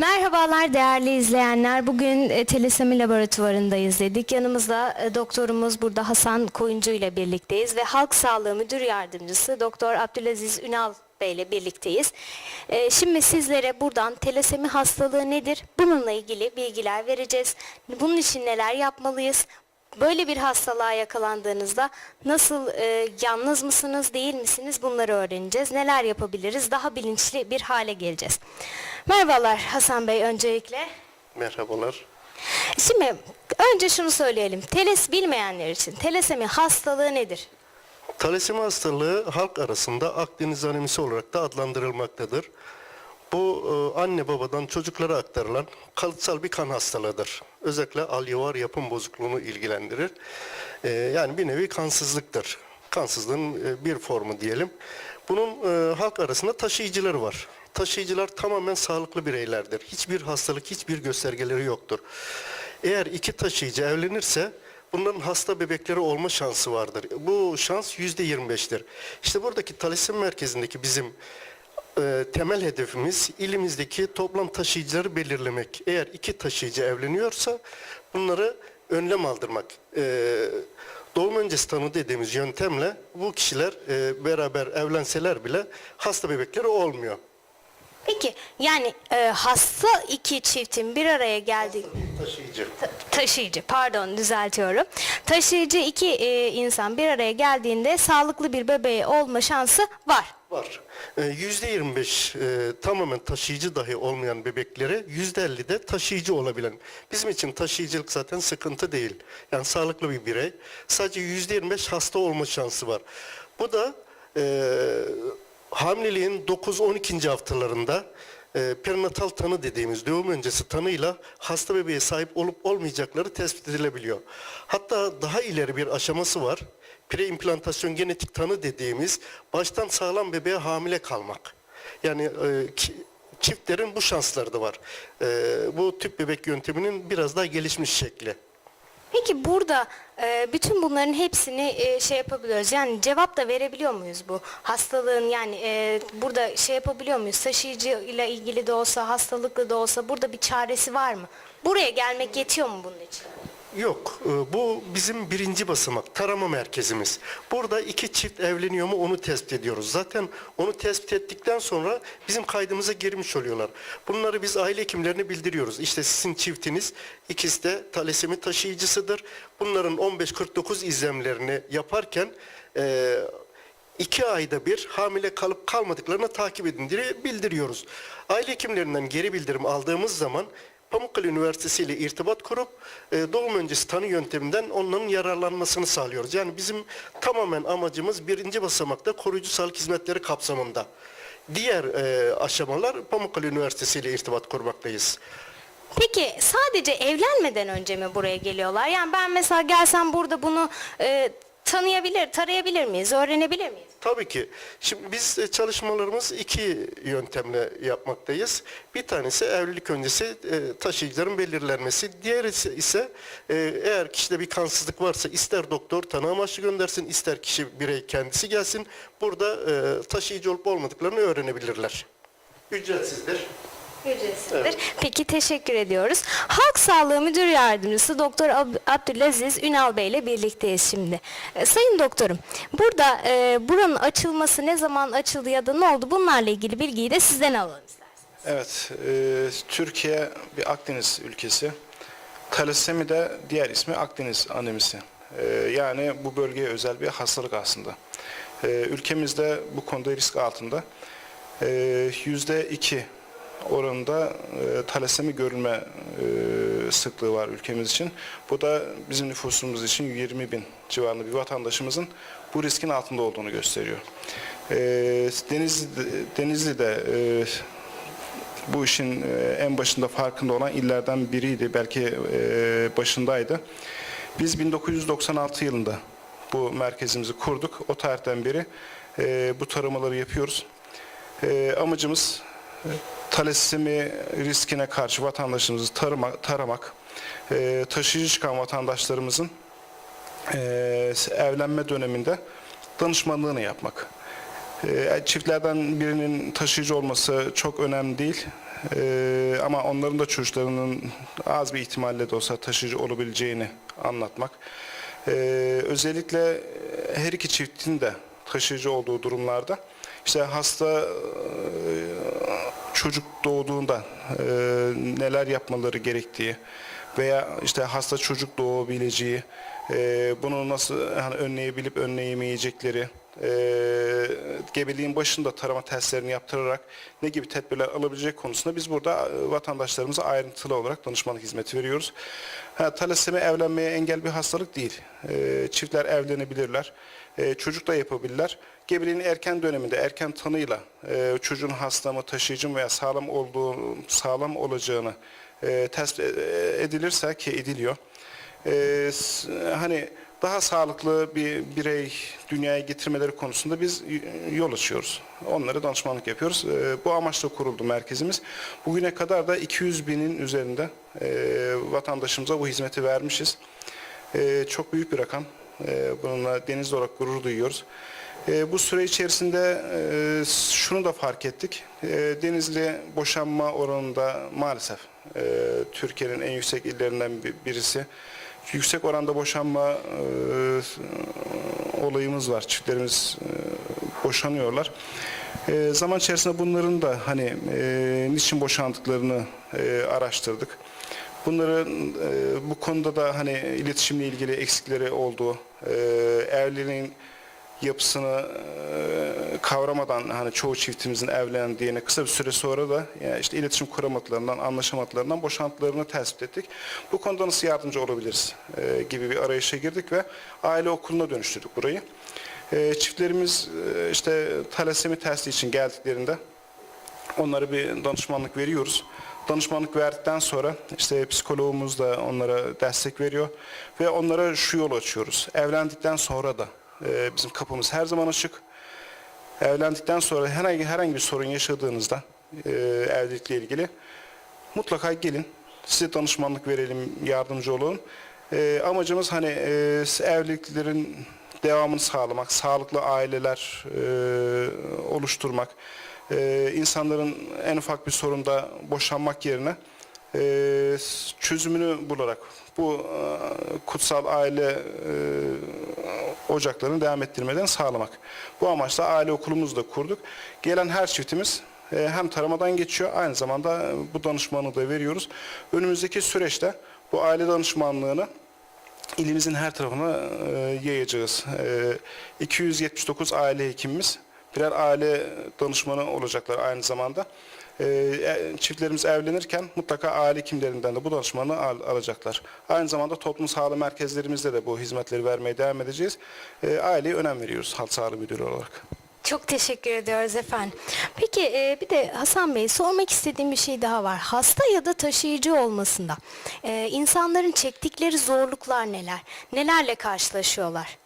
Merhabalar değerli izleyenler. Bugün e, Telesemi Laboratuvarı'ndayız dedik. Yanımızda e, doktorumuz burada Hasan Koyuncu ile birlikteyiz ve Halk Sağlığı Müdür Yardımcısı Doktor Abdülaziz Ünal Bey ile birlikteyiz. E, Şimdi sizlere buradan telasemi hastalığı nedir? Bununla ilgili bilgiler vereceğiz. Bunun için neler yapmalıyız? Böyle bir hastalığa yakalandığınızda nasıl e, yalnız mısınız, değil misiniz bunları öğreneceğiz. Neler yapabiliriz? Daha bilinçli bir hale geleceğiz. Merhabalar Hasan Bey öncelikle. Merhabalar. Şimdi önce şunu söyleyelim. Teles bilmeyenler için telasemi hastalığı nedir? Talasemi hastalığı halk arasında Akdeniz anemisi olarak da adlandırılmaktadır. Bu e, anne babadan çocuklara aktarılan kalıtsal bir kan hastalığıdır. Özellikle alveolar yapım bozukluğunu ilgilendirir. E, yani bir nevi kansızlıktır. Kansızlığın e, bir formu diyelim. Bunun halk arasında taşıyıcıları var. Taşıyıcılar tamamen sağlıklı bireylerdir. Hiçbir hastalık, hiçbir göstergeleri yoktur. Eğer iki taşıyıcı evlenirse bunların hasta bebekleri olma şansı vardır. Bu şans yüzde 25'tir. İşte buradaki Talisim merkezindeki bizim e, temel hedefimiz ilimizdeki toplam taşıyıcıları belirlemek. Eğer iki taşıyıcı evleniyorsa bunları önlem aldırmak. E, doğum öncesi tanı dediğimiz yöntemle bu kişiler e, beraber evlenseler bile hasta bebekleri olmuyor. Peki yani e, hasta iki çiftin bir araya geldiği Taşıyıcı. Ta- taşıyıcı pardon düzeltiyorum. Taşıyıcı iki e, insan bir araya geldiğinde sağlıklı bir bebeği olma şansı var. Var. Ee, Yüzde 25 e, tamamen taşıyıcı dahi olmayan bebeklere yüzde 50 de taşıyıcı olabilen. Bizim için taşıyıcılık zaten sıkıntı değil. Yani sağlıklı bir birey. Sadece yüzde 25 hasta olma şansı var. Bu da e, hamileliğin 9-12. haftalarında e, perinatal tanı dediğimiz doğum öncesi tanıyla hasta bebeğe sahip olup olmayacakları tespit edilebiliyor. Hatta daha ileri bir aşaması var. Preimplantasyon genetik tanı dediğimiz baştan sağlam bebeğe hamile kalmak. Yani e, çiftlerin bu şansları da var. E, bu tüp bebek yönteminin biraz daha gelişmiş şekli. Peki burada e, bütün bunların hepsini e, şey yapabiliyoruz. Yani cevap da verebiliyor muyuz bu hastalığın yani e, burada şey yapabiliyor muyuz? Taşıyıcı ile ilgili de olsa hastalıklı da olsa burada bir çaresi var mı? Buraya gelmek yetiyor mu bunun için? Yok, e, bu bizim birinci basamak, tarama merkezimiz. Burada iki çift evleniyor mu onu tespit ediyoruz. Zaten onu tespit ettikten sonra bizim kaydımıza girmiş oluyorlar. Bunları biz aile hekimlerine bildiriyoruz. İşte sizin çiftiniz ikisi de talasemi taşıyıcısıdır. Bunların 15-49 izlemlerini yaparken e, iki ayda bir hamile kalıp kalmadıklarını takip edin diye bildiriyoruz. Aile hekimlerinden geri bildirim aldığımız zaman Pamukkale Üniversitesi ile irtibat kurup e, doğum öncesi tanı yönteminden onların yararlanmasını sağlıyoruz. Yani bizim tamamen amacımız birinci basamakta koruyucu sağlık hizmetleri kapsamında. Diğer e, aşamalar Pamukkale Üniversitesi ile irtibat kurmaktayız. Peki sadece evlenmeden önce mi buraya geliyorlar? Yani ben mesela gelsem burada bunu e, tanıyabilir, tarayabilir miyiz, öğrenebilir miyiz? Tabii ki. Şimdi biz e, çalışmalarımız iki yöntemle yapmaktayız. Bir tanesi evlilik öncesi e, taşıyıcıların belirlenmesi. Diğeri ise- e, eğer kişide bir kansızlık varsa ister doktor tanı amaçlı göndersin, ister kişi birey kendisi gelsin. Burada taşıyıcı olup olmadıklarını öğrenebilirler. Ücretsizdir. Ücretsizdir. Peki teşekkür ediyoruz. Halk Sağlığı Müdür Yardımcısı Doktor Ab- Abdülaziz Ünal Bey ile birlikteyiz şimdi. E, sayın doktorum, burada e, buranın açılması ne zaman açıldı ya da ne oldu bunlarla ilgili bilgiyi de sizden alalım isterseniz. Evet, e, Türkiye bir Akdeniz ülkesi. Talasemi de diğer ismi Akdeniz anemisi. E, yani bu bölgeye özel bir hastalık aslında. E, ülkemizde bu konuda risk altında. E, Yüzde iki oranında e, talasemi görülme e, sıklığı var ülkemiz için. Bu da bizim nüfusumuz için 20 bin civarında bir vatandaşımızın bu riskin altında olduğunu gösteriyor. E, Denizli, Denizli'de e, bu işin e, en başında farkında olan illerden biriydi. Belki e, başındaydı. Biz 1996 yılında bu merkezimizi kurduk. O tarihten beri e, bu taramaları yapıyoruz. E, Amacımız e, talasemi riskine karşı vatandaşımızı tarama- taramak, e, taşıyıcı çıkan vatandaşlarımızın e, evlenme döneminde danışmanlığını yapmak. E, Çiftlerden birinin taşıyıcı olması çok önemli değil. Ee, ama onların da çocuklarının az bir ihtimalle de olsa taşıyıcı olabileceğini anlatmak. Ee, özellikle her iki çiftin de taşıyıcı olduğu durumlarda işte hasta e, çocuk doğduğunda e, neler yapmaları gerektiği veya işte hasta çocuk doğabileceği, e, bunu nasıl hani önleyebilip önleyemeyecekleri, e, gebeliğin başında tarama testlerini yaptırarak ne gibi tedbirler alabilecek konusunda biz burada e, vatandaşlarımıza ayrıntılı olarak danışmanlık hizmeti veriyoruz. Ha, talasemi evlenmeye engel bir hastalık değil. E, çiftler evlenebilirler, e, çocuk da yapabilirler. Gebeliğin erken döneminde erken tanıyla e, çocuğun hasta mı, taşıyıcı mı veya sağlam olduğu, sağlam olacağını e, tespit e, edilirse ki ediliyor. E, hani daha sağlıklı bir birey dünyaya getirmeleri konusunda biz yol açıyoruz. Onlara danışmanlık yapıyoruz. E, bu amaçla kuruldu merkezimiz. Bugüne kadar da 200 binin üzerinde e, vatandaşımıza bu hizmeti vermişiz. Çok büyük bir rakam. E, bununla denizli olarak gurur duyuyoruz. E, bu süre içerisinde e, şunu da fark ettik. E, Denizli boşanma oranında maalesef e, Türkiye'nin en yüksek illerinden bi- birisi. Yüksek oranda boşanma e, olayımız var. Çiftlerimiz boşanıyorlar. Zaman içerisinde bunların da hani niçin boşandıklarını araştırdık. Bunların e, bu konuda da hani iletişimle ilgili eksikleri olduğu, e, evliliğin yapısını e, kavramadan hani çoğu çiftimizin evlendiğini kısa bir süre sonra da yani işte iletişim kuramadıklarından, anlaşamadıklarından boşantılarını tespit ettik. Bu konuda nasıl yardımcı olabiliriz e, gibi bir arayışa girdik ve aile okuluna dönüştürdük burayı. Çiftlerimiz işte talasemi testi için geldiklerinde Onlara bir danışmanlık veriyoruz. Danışmanlık verdikten sonra işte psikologumuz da onlara destek veriyor ve onlara şu yolu açıyoruz. Evlendikten sonra da e, bizim kapımız her zaman açık. Evlendikten sonra herhangi herhangi bir sorun yaşadığınızda e, evlilikle ilgili mutlaka gelin. Size danışmanlık verelim, yardımcı olun. E, amacımız hani e, evliliklerin devamını sağlamak, sağlıklı aileler e, oluşturmak, e, insanların en ufak bir sorunda boşanmak yerine e, çözümünü bularak bu e, kutsal aile e, ocaklarını devam ettirmeden sağlamak. Bu amaçla aile okulumuzu da kurduk. Gelen her çiftimiz e, hem taramadan geçiyor aynı zamanda bu danışmanlığı da veriyoruz. Önümüzdeki süreçte bu aile danışmanlığını ilimizin her tarafına e, yayacağız. E, 279 aile hekimimiz birer aile danışmanı olacaklar aynı zamanda. E, e, çiftlerimiz evlenirken mutlaka aile hekimlerinden de bu danışmanı al- alacaklar. Aynı zamanda toplum sağlığı merkezlerimizde de bu hizmetleri vermeye devam edeceğiz. E, aileye önem veriyoruz halk sağlığı müdürü olarak. Çok teşekkür ediyoruz efendim. Peki e, bir de Hasan Bey sormak istediğim bir şey daha var. Hasta ya da taşıyıcı olmasında e, insanların çektikleri zorluklar neler? Nelerle karşılaşıyorlar?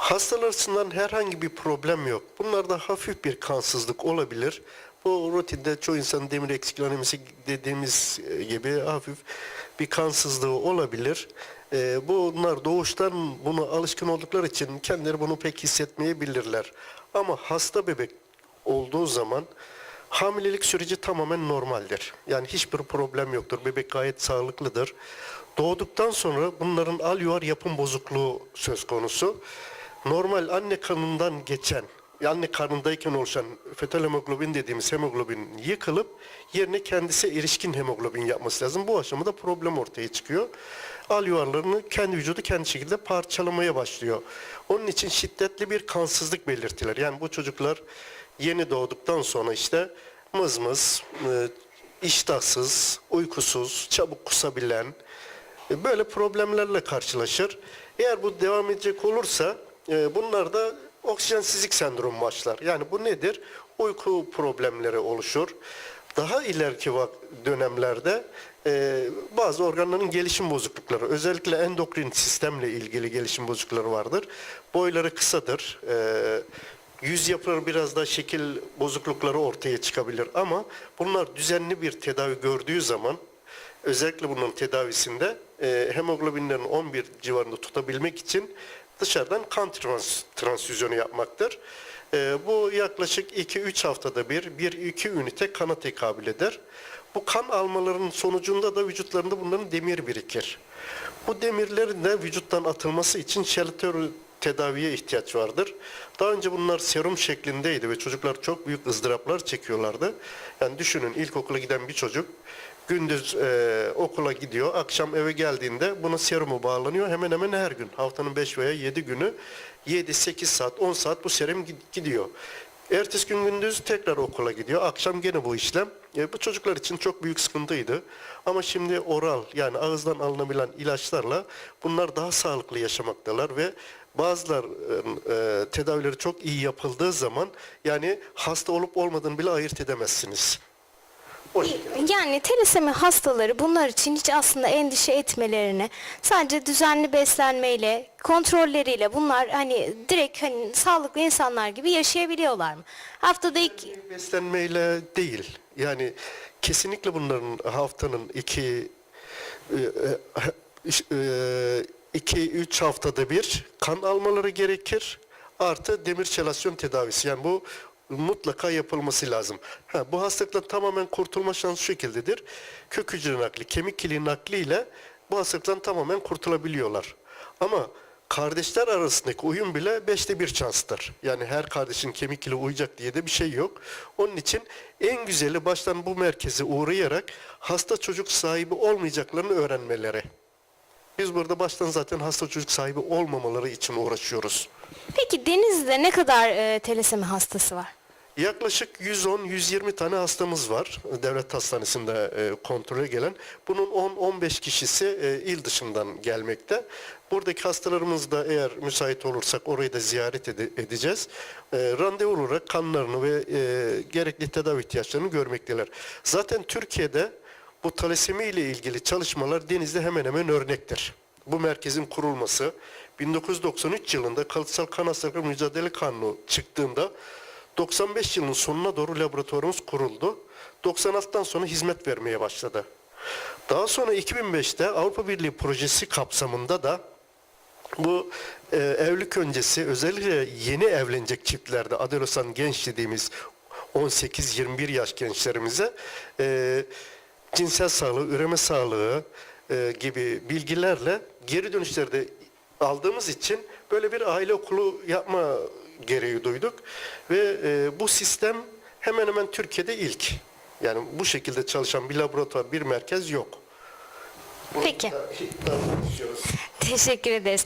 Hastalar açısından herhangi bir problem yok. Bunlarda hafif bir kansızlık olabilir. Bu rutinde çoğu insanın demir eksikliği dediğimiz e, gibi hafif bir kansızlığı olabilir. Ee, bunlar doğuştan buna alışkın oldukları için kendileri bunu pek hissetmeyebilirler. Ama hasta bebek olduğu zaman hamilelik süreci tamamen normaldir. Yani hiçbir problem yoktur. Bebek gayet sağlıklıdır. Doğduktan sonra bunların al yuvar yapım bozukluğu söz konusu. Normal anne kanından geçen, anne karnındayken oluşan fetal hemoglobin dediğimiz hemoglobin yıkılıp yerine kendisi erişkin hemoglobin yapması lazım. Bu aşamada problem ortaya çıkıyor. Al yuvarlarını kendi vücudu kendi şekilde parçalamaya başlıyor. Onun için şiddetli bir kansızlık belirtiler. Yani bu çocuklar yeni doğduktan sonra işte mızmız, e, iştahsız, uykusuz, çabuk kusabilen, e, böyle problemlerle karşılaşır. Eğer bu devam edecek olursa e, bunlarda oksijensizlik sendromu başlar. Yani bu nedir? Uyku problemleri oluşur. Daha ileriki dönemlerde e, bazı organların gelişim bozuklukları, özellikle endokrin sistemle ilgili gelişim bozuklukları vardır. Boyları kısadır. E, yüz yapıları biraz da şekil bozuklukları ortaya çıkabilir ama bunlar düzenli bir tedavi gördüğü zaman özellikle bunun tedavisinde e, hemoglobinlerin 11 civarında tutabilmek için dışarıdan kan trans, transfüzyonu yapmaktır. Ee, bu yaklaşık 2-3 haftada bir, 1-2 ünite kana tekabül eder. Bu kan almaların sonucunda da vücutlarında bunların demir birikir. Bu demirlerin de vücuttan atılması için şelter tedaviye ihtiyaç vardır. Daha önce bunlar serum şeklindeydi ve çocuklar çok büyük ızdıraplar çekiyorlardı. Yani düşünün ilkokula giden bir çocuk gündüz e, okula gidiyor, akşam eve geldiğinde buna serumu bağlanıyor. Hemen hemen her gün haftanın 5 veya 7 günü 7-8 saat, 10 saat bu serum gid- gidiyor. Ertesi gün gündüz tekrar okula gidiyor. Akşam gene bu işlem. E, bu çocuklar için çok büyük sıkıntıydı. Ama şimdi oral yani ağızdan alınabilen ilaçlarla bunlar daha sağlıklı yaşamaktalar ve bazılar e, tedavileri çok iyi yapıldığı zaman yani hasta olup olmadığını bile ayırt edemezsiniz. O şekilde. Yani telisemi hastaları bunlar için hiç aslında endişe etmelerini sadece düzenli beslenmeyle, kontrolleriyle bunlar hani direkt hani sağlıklı insanlar gibi yaşayabiliyorlar mı? Haftada ilk Beslenmeyle değil. Yani kesinlikle bunların haftanın iki e, e, iki üç haftada bir kan almaları gerekir. Artı demir çelasyon tedavisi. Yani bu mutlaka yapılması lazım. Ha, bu hastalıktan tamamen kurtulma şansı şu şekildedir. Kök hücre nakli, kemik kiliği nakli ile bu hastalıktan tamamen kurtulabiliyorlar. Ama kardeşler arasındaki uyum bile beşte bir şanstır. Yani her kardeşin kemik ile uyacak diye de bir şey yok. Onun için en güzeli baştan bu merkeze uğrayarak hasta çocuk sahibi olmayacaklarını öğrenmeleri. Biz burada baştan zaten hasta çocuk sahibi olmamaları için uğraşıyoruz. peki Denizli'de ne kadar e, telisemi hastası var? Yaklaşık 110-120 tane hastamız var devlet hastanesinde e, kontrole gelen. Bunun 10-15 kişisi e, il dışından gelmekte. Buradaki hastalarımız da eğer müsait olursak orayı da ziyaret ede- edeceğiz. E, randevu olarak kanlarını ve e, gerekli tedavi ihtiyaçlarını görmekteler. Zaten Türkiye'de bu talasemi ile ilgili çalışmalar Deniz'de hemen hemen örnektir. Bu merkezin kurulması 1993 yılında kalıtsal kan hastalıkları mücadele kanunu çıktığında 95 yılın sonuna doğru laboratuvarımız kuruldu. 96'dan sonra hizmet vermeye başladı. Daha sonra 2005'te Avrupa Birliği projesi kapsamında da bu e, evlilik öncesi özellikle yeni evlenecek çiftlerde adolesan genç dediğimiz 18-21 yaş gençlerimize e, cinsel sağlığı, üreme sağlığı e, gibi bilgilerle geri dönüşlerde aldığımız için böyle bir aile okulu yapma gereği duyduk ve e, bu sistem hemen hemen Türkiye'de ilk. Yani bu şekilde çalışan bir laboratuvar, bir merkez yok. Peki. Da- Teşekkür ederiz.